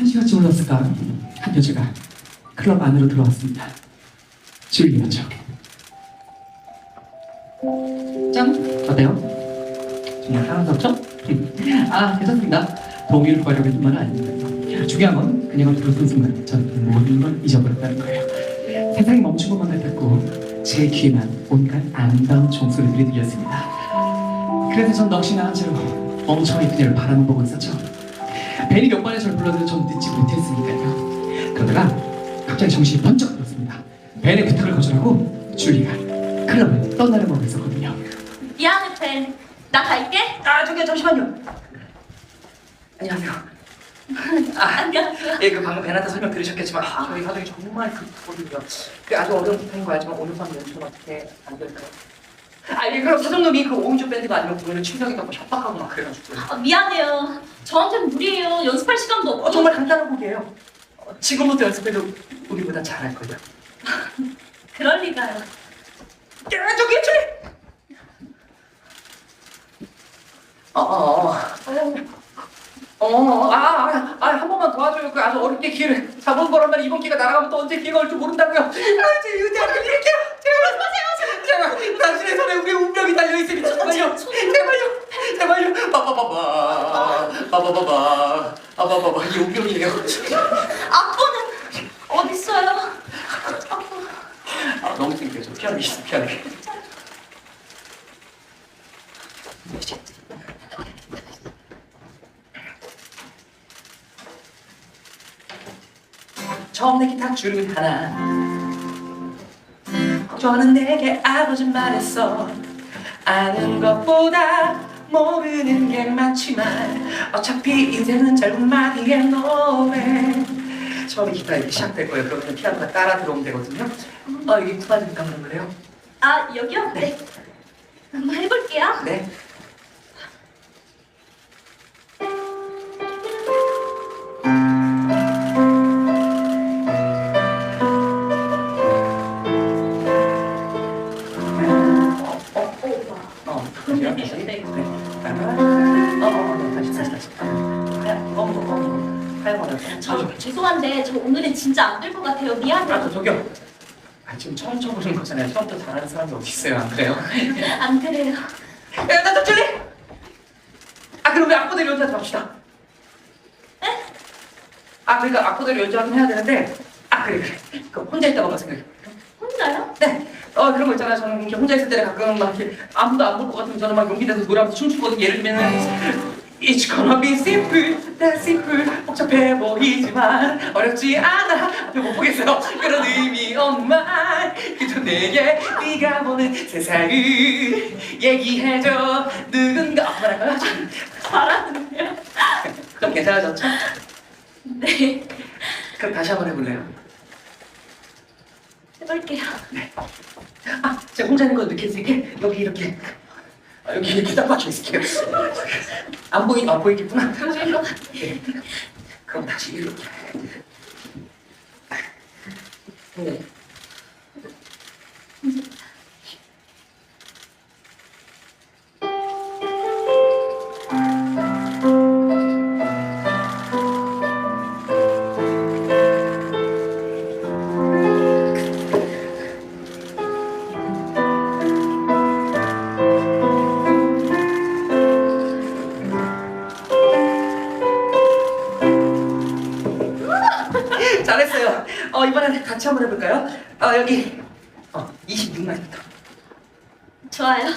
한 시간쯤 흘렀을까 한 여자가 클럽 안으로 들어왔습니다. 줄리였죠. 짠! 어때요? 정말 사랑스럽죠? 아, 괜찮습니다. 동의를 구하려고 했던 말은 아닙니다. 중요한 건 그녀가 들었던 순간 저는 모든 걸 잊어버렸다는 거예요. 세상이 멈춘 것만 같았고 제 귀에만 온갖 아름다운 종소리들이 들렸습니다. 그래서 전 넋이나 한 채로 멍청이 그녀를 바라만 보고 있었죠. 벤이 몇 번에 저를 불러도 전 듣지 못했으니까요. 그러다가 갑자기 정신이 번쩍 들었습니다. 벤의 부탁을 거절하고 줄리가 클럽을 떠나려고 했었거든요. 미안해 팬. 나 갈게. 아 저기 잠시만요. 안녕하세요. 아, 안녕하세요. 예, 그 방금 벤한테 설명 들으셨겠지만 아, 저희 가족이 정말 급하거든요. 그 아주 어려운 부탁인 거 알지만 오늘 밤 연주는 어떻게 안 될까요? 아, 예, 그럼 사장님이 그 오은주 밴드가 아니면 공연을 충격이라고 협박하고 막 그래가지고 아, 미안해요. 저한테는 무리예요. 연습할 시간도 없고. 어, 정말 간단한 곡이에요. 어, 지금부터 연습해도 우리보다 잘할 거예요. 그럴 리가요. 야, 저기 저기. 어, 어, 어. 어, 아, 한 번만 도와줘요. 그 아주 어렵게 기회를 잡은 거란 말이야. 이번 기회가 날아가면 또 언제 기회가 올지 모른다고요. 아, 제 이거 제가 드릴게요. 제발, 있으니 제발요, 제발요, 제발요. 빠바바바, 빠바바바, 빠바바바. 이 운명이에요. 악보는 어디 있어요? 아, 너무 창피해. 저 피아노 있어, 피아노. 처음 내 기타 줄은 하나 저는 내게 아버지 말했어 아는 것보다 모르는 게 많지만 어차피 인생은 짧은 마디의 노래 처음에 기타 이렇게 시작될 거예요 그러면 피아노가 따라 들어오면 되거든요 어 여기 쿠바니까 그런 거래요 아 여기요? 네. 한번 해볼게요. 네 죄송한데 저 오늘은 진짜 안 될 것 같아요. 아, 미안해요. 저 저기요. 아, 지금 처음 쳐보는 거잖아요. 처음부터 잘하는 사람이 어디 있어요, 안 그래요? 안 그래요. 야, 나, 나, 저리! 아, 그럼 우리 악보대로 연주하지 맙시다. 아, 그러니까 악보대로 연주하긴 해야 되는데, 아, 그래, 그래. 그 혼자 있다고만 생각해. 혼자요? 네. 어, 그런 거 있잖아요. 저는 이렇게 혼자 있을 때 가끔 막 이렇게 아무도 안 볼 것 같으면 저는 막 용기 내서 노래하면서 춤추거든요. 예를 들면은 It's gonna be simple, that simple 복잡해 보이지만 어렵지 않아 앞에 못 보겠어요 그런 의미 말 그저 내게 네가 보는 세상을 얘기해줘 누군가? 좀, 잘하는데요? 좀 괜찮아졌죠? 네. 그럼 다시 한번 해볼래요? 해볼게요. 아, 제가 혼자 있는 거 있게 여기 이렇게 아, 여기 이렇게 딱 맞춰 있을게요. 안 보이 안 보이겠구나. 보일 것 같아. 네. 그럼 다시 이렇게. 어 이번엔 같이 한번 해볼까요? 어 여기 어 26만부터. 좋아요.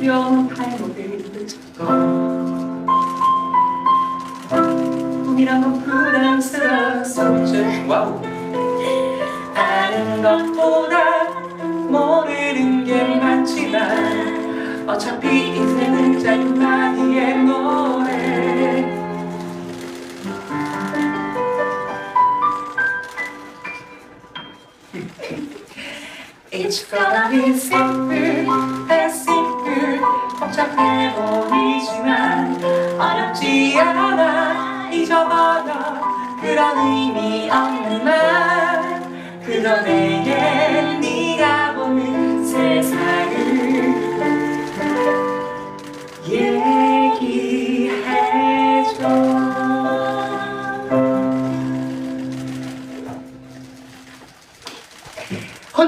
명할 모델을 찾고 꿈이란 건 부담스러웠었죠 와우 아는 것보다 모르는 게 많지만 어차피 인생은 짧은 나이의 노래 It's gonna be simple, as simple. 복잡해 보이지만 어렵지 않아. 잊어버려. 그런 의미 없는 말. 그저 내게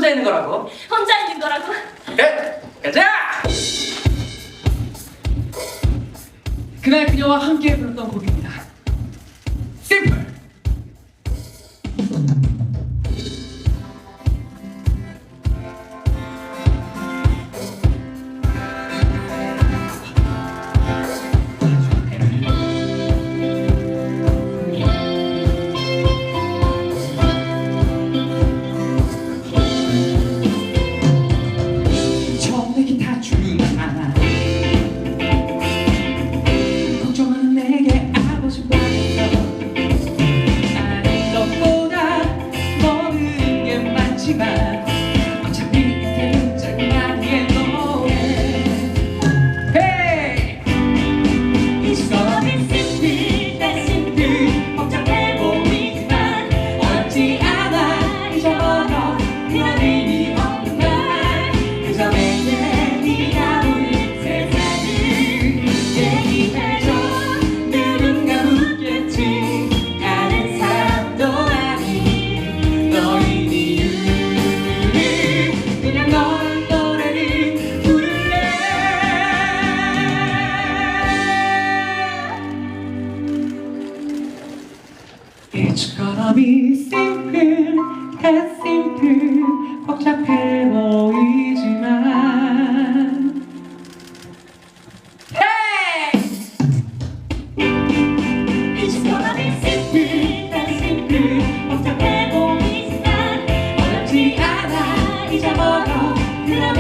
있는 거라고. 혼자 있는 거라고. 그래, 가자. 그날 그녀와 함께 불렀던 곡입니다. Simple 복잡해 보이지만! It's gonna be simple, that's simple. 복잡해 보이지만 어렵지 않아. 잊어버려. 그런